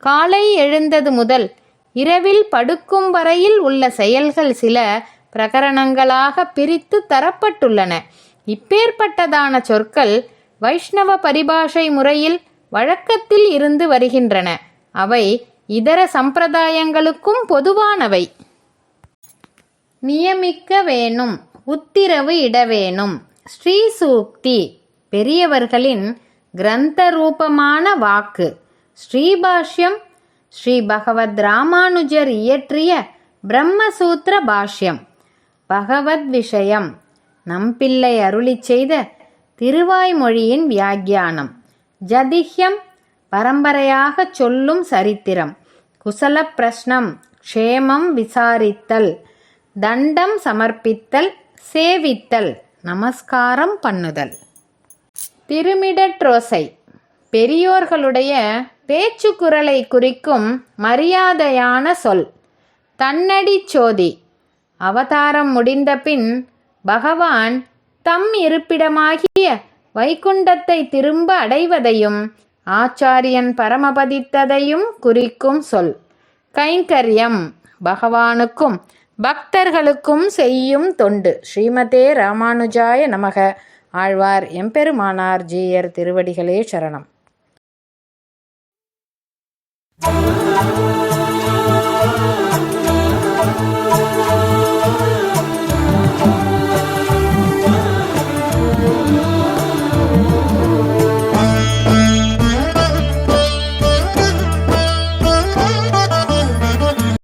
காலை எழுந்தது முதல் இரவில் படுக்கும் வரையில் உள்ள செயல்கள் சில பிரகரணங்களாக பிரித்து தரப்பட்டுள்ளன. இப்பேற்பட்டதான சொற்கள் வைஷ்ணவ பரிபாஷை முறையில் வழக்கத்தில் இருந்து வருகின்றன. அவை இதர சம்பிரதாயங்களுக்கும் பொதுவானவை. நியமிக்க வேணும் உத்திரவு இட வேணும். ஸ்ரீ சூக்தி பெரியவர்களின் கிரந்த ரூபமான வாக்கு. ஸ்ரீபாஷ்யம் ஸ்ரீ பகவத் ராமானுஜர் இயற்றிய பிரம்மசூத்திர பாஷ்யம். பகவத் விஷயம். நம்பிள்ளை அருளிச் செய்த திருவாய்மொழியின் வியாக்கியானம். ஜதிஹ்யம் பரம்பரையாகச் சொல்லும் சரித்திரம். குசல பிரஷ்னம் க்ஷேமம் விசாரித்தல். தண்டம் சமர்ப்பித்தல் சேவித்தல். நமஸ்காரம் பண்ணுதல். திருமிடற்றோசை பெரியோர்களுடைய பேச்சு குரலை குறிக்கும் மரியாதையான சொல் தன்னடி சோதி. அவதாரம் முடிந்தபின் பகவான் தம் இருப்பிடமாகிய வைகுண்டத்தை திரும்ப அடைவதையும் ஆச்சாரியன் பரமபதித்ததையும் குறிக்கும் சொல் கைங்கரியம் பகவானுக்கும் பக்தர்களுக்கும் செய்யும் தொண்டு. ஸ்ரீமதே ராமானுஜாய நமக. ஆழ்வார் எம்பெருமானார் ஜீயர் திருவடிகளே சரணம். Oh,